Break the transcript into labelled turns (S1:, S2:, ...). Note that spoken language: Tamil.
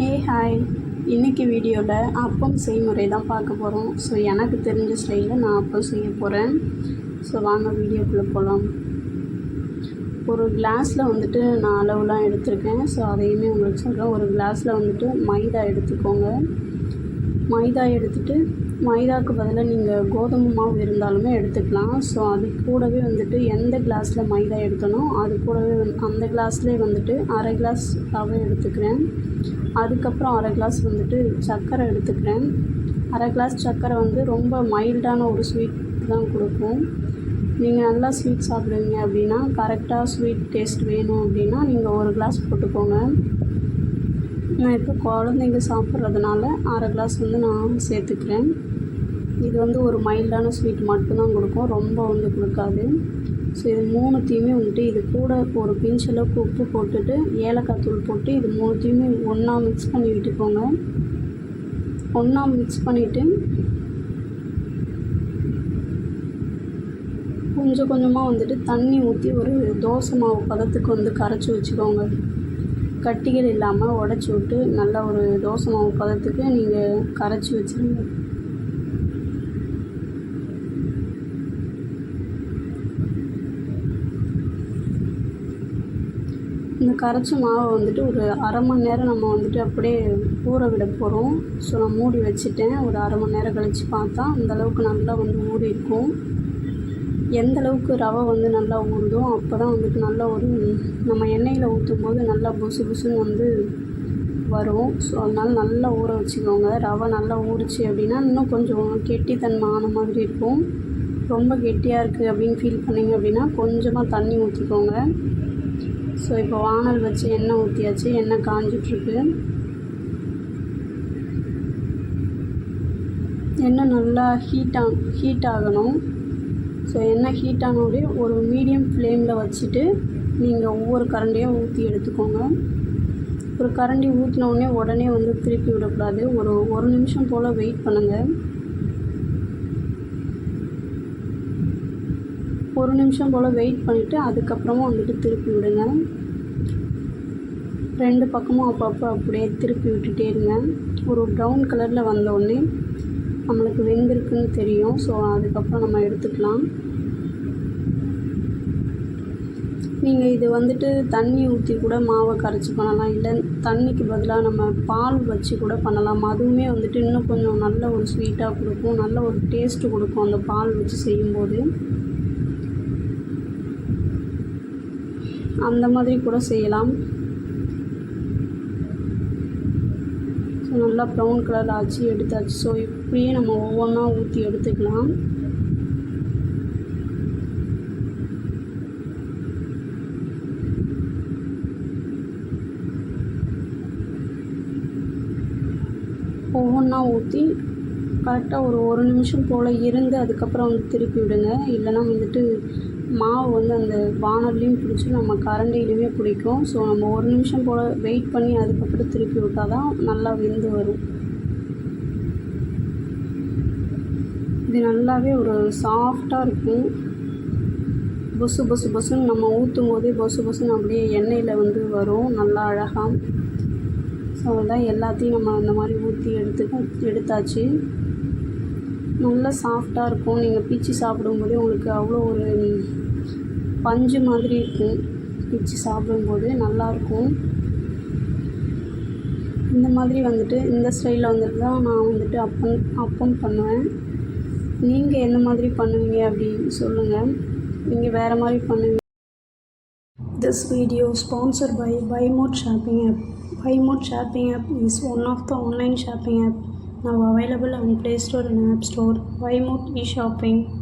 S1: ஏ ஹாய். இன்றைக்கி வீடியோவில் அப்பம் செய்முறை தான் பார்க்க போகிறோம் ஸோ எனக்கு தெரிஞ்ச ஸ்டைலில் நான் அப்பம் செய்ய போகிறேன் ஸோ வாங்க வீடியோக்குள்ளே போகலாம் ஒரு கிளாஸில் வந்துட்டு நான் அளவுலாம் எடுத்திருக்கேன். ஸோ அதையுமே உங்களுக்கு சொல்கிறேன் ஒரு கிளாஸில் வந்துட்டு மைதா எடுத்துக்கோங்க. மைதா எடுத்துட்டு மைதாவுக்கு பதிலாக நீங்கள் கோதுமை மாவு இருந்தாலுமே எடுத்துக்கலாம். ஸோ அது கூடவே வந்துட்டு எந்த கிளாஸில் மைதா எடுத்தனோ அது கூடவே வந்து அந்த கிளாஸ்லேயே வந்துட்டு அரை கிளாஸ் ரவை எடுத்துக்கிறேன். அதுக்கப்புறம் அரை கிளாஸ் வந்துட்டு சர்க்கரை எடுத்துக்கிறேன். அரை கிளாஸ் சர்க்கரை வந்து ரொம்ப மைல்டான ஒரு ஸ்வீட் தான் கொடுக்கும். நீங்கள் நல்லா ஸ்வீட் சாப்பிடுவீங்க அப்படின்னா கரெக்டாக ஸ்வீட் டேஸ்ட் வேணும் அப்படின்னா நீங்கள் ஒரு கிளாஸ் போட்டுக்கோங்க. நான் இப்போ குழந்தைங்க சாப்பிட்றதுனால அரை கிளாஸ் வந்து நான் சேர்த்துக்கிறேன். இது வந்து ஒரு மைல்டான ஸ்வீட் மட்டும்தான் கொடுக்கும். ரொம்ப வந்து கொடுக்காது. ஸோ இது மூணுத்தையுமே வந்துட்டு இது கூட ஒரு பிஞ்ச் அளவுக்கு உப்பு போட்டுட்டு ஏலக்காய் தூள் போட்டு இது மூணுத்தையுமே ஒன்றா மிக்ஸ் பண்ணி விட்டுக்கோங்க. ஒன்றா மிக்ஸ் பண்ணிவிட்டு கொஞ்சம் கொஞ்சமாக வந்துட்டு தண்ணி ஊற்றி ஒரு தோசை மாவு பதத்துக்கு வந்து கரைச்சி வச்சுக்கோங்க. கட்டிகள் இல்லாமல் உடச்சி விட்டு நல்லா ஒரு தோசை மாவு பதத்துக்கு நீங்கள் கரைச்சி வச்சுருங்க. இந்த கரைச்ச மாவை வந்துட்டு ஒரு அரை மணி நேரம் நம்ம வந்துட்டு அப்படியே ஊற விட போகிறோம் ஸோ நான் மூடி வச்சுட்டேன். ஒரு அரை மணி நேரம் கழித்து பார்த்தா அந்தளவுக்கு நல்லா வந்து ஊறி இருக்கும் எந்த அளவுக்கு ரவை வந்து நல்லா ஊறுதோ அப்போ தான் வந்துட்டு நல்லா ஒரு நம்ம எண்ணெயில் ஊற்றும் போது நல்லா புசு புசுன்னு வந்து வரும். ஸோ அதனால் நல்லா ஊற வச்சுக்கோங்க. ரவை நல்லா ஊறிச்சு அப்படின்னா இன்னும் கொஞ்சம் கெட்டித்தன்மை ஆன மாதிரி இருக்கும். ரொம்ப கெட்டியாக இருக்குது அப்படின்னு ஃபீல் பண்ணிங்க அப்படின்னா கொஞ்சமாக தண்ணி ஊற்றிக்கோங்க ஸோ இப்போ வானல் வச்சு எண்ணெய் ஊற்றியாச்சு எண்ணெய் காஞ்சிட்ருக்கு. எண்ணெய் நல்லா ஹீட் ஆ ஹீட் ஆகணும். ஸோ எண்ணெய் ஹீட் ஆனோடனே ஒரு மீடியம் ஃப்ளேமில் வச்சுட்டு நீங்கள் ஒவ்வொரு கரண்டியும் ஊற்றி எடுத்துக்கோங்க. ஒரு கரண்டி ஊற்றினோடனே உடனே வந்து திருப்பி விடக்கூடாது. ஒரு ஒரு நிமிஷம் போல் வெயிட் பண்ணுங்கள் ஒரு நிமிஷம் போல் வெயிட் பண்ணிவிட்டு அதுக்கப்புறமா வந்துட்டு திருப்பி விடுங்க. ரெண்டு பக்கமும் அப்பப்போ அப்படியே திருப்பி விட்டுட்டே இருங்க. ஒரு ப்ரௌன் கலரில் வந்தோடனே நம்மளுக்கு வெந்திருக்குன்னு தெரியும். ஸோ அதுக்கப்புறம் நம்ம எடுத்துக்கலாம். நீங்கள் இது வந்துட்டு தண்ணி ஊற்றி கூட மாவை கரைச்சி பண்ணலாம். இல்லை தண்ணிக்கு பதிலாக நம்ம பால் வச்சு கூட பண்ணலாம். அதுவுமே வந்துட்டு இன்னும் கொஞ்சம் நல்ல ஒரு ஸ்வீட்டாக கொடுக்கும். நல்ல ஒரு டேஸ்ட்டு கொடுக்கும் அந்த பால் வச்சு செய்யும்போது. அந்த மாதிரி கூட செய்யலாம் ஸோ நல்லா ப்ரௌன் கலரில் ஆச்சு எடுத்தாச்சு. ஸோ இப்படியே நம்ம ஒவ்வொன்றா ஊற்றி எடுத்துக்கலாம். ஒவ்வொன்றா ஊற்றி கரெக்டாக ஒரு ஒரு நிமிஷம் போல் இருந்து அதுக்கப்புறம் வந்து திருப்பி விடுங்க. இல்லைன்னா வந்துட்டு மாவு வந்து அந்த வானல்லையும் பிடிச்சி நம்ம கரண்டிலையுமே பிடிக்கும். ஸோ நம்ம ஒரு நிமிஷம் போல் வெயிட் பண்ணி அதுக்கப்புறம் திருப்பி விட்டால் தான் நல்லா வெந்து வரும். இது நல்லாவே ஒரு சாஃப்டாக இருக்கும். பொசு பொசு பொசுன்னு நம்ம ஊற்றும் போதே பொசு பொசுன்னு அப்படியே எண்ணெயில் வந்து வரும். நல்லா அழகாக ஸோ அதான் எல்லாத்தையும் நம்ம அந்த மாதிரி ஊற்றி எடுத்து எடுத்தாச்சு. நல்லா சாஃப்டாக இருக்கும். நீங்கள் பிச்சு சாப்பிடும்போதே உங்களுக்கு அவ்வளோ ஒரு பஞ்சு மாதிரி இருக்கும். பிச்சு சாப்பிடும்போது நல்லாயிருக்கும் இந்த மாதிரி வந்துட்டு இந்த ஸ்டைலில் வந்துட்டு தான் நான் வந்துட்டு அப்பம் அப்பம் பண்ணுவேன். நீங்கள் எந்த மாதிரி பண்ணுவீங்க அப்படின்னு சொல்லுங்கள் நீங்கள் வேறு மாதிரி பண்ணுவீங்க. This video sponsor by Bymod shopping app Bymod shopping app is one of the online shopping app now available on Play Store and App Store. Wymode e-shopping.